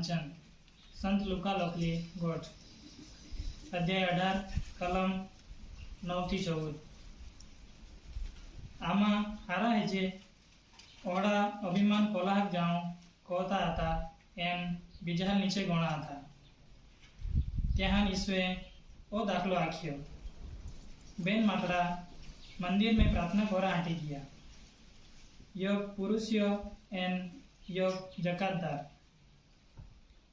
વાંચન સંત લુકા લખલી ગોઠ અધ્યાય અઢાર કલમ નવથી ચૌદ આમાં હારા હે જે ઓડા અભિમાન કોલાહક જાઉં કહતા હતા એમ બીજા નીચે ગણા હતા ત્યાં ઈસુએ ઓ દાખલો આખ્યો બેન માતડા મંદિર મેં પ્રાર્થના કરવા હાટી ગયા યોગ પુરુષયો એન યોગ જકાતદાર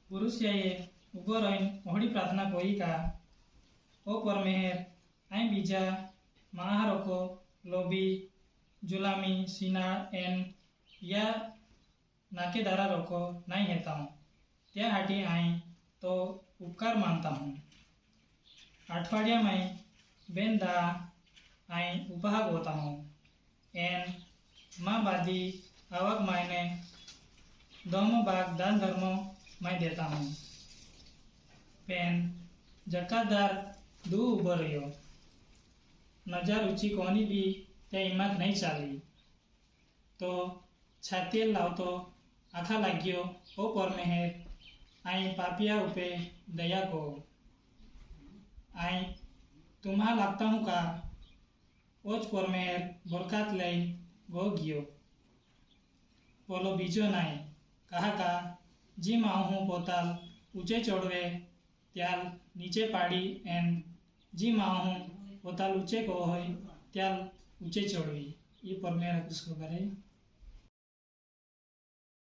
પુરુષિયાએ ઊભો રહીને ઓહડી પ્રાર્થના કોઈ કા ઓ પરમેહેર અહીં બીજા મહારોકો લોભી जुलामी सीना एन या नाकेदारा रोको नहीं हेता हूँ त्या हाटी आई तो उपकार मानता हूँ अठवाडिया में बेन दा आई उपहाग होता हूँ एन माँ बादी आवक मायने दोनों भाग दान धर्मों मैं देता हूँ पेन जकादार दू उभो रह्यो નજર ઊંચી કોની બી ત્યાં હિંમત નહીં ચાલી તો છાતીએ લાવતો આખા લાગ્યો ઓ પરમેહેર અહીં પાપિયા ઉપે દયા કહો અહીં તુમ્હા લાગતા હું કા ઓ જ પરમેહેર બોરકાત લઈ ગો ગયો બોલો બીજો નહીં કહા કા જી માં હું પોતાલ ઊંચે ચડવે ત્યાલ નીચે પાડી એન જી માં હું પોતાલ ઊંચે કહો હોય ત્યાલ ઊંચે ચડવી એ પરમેર પુષ્પ કરે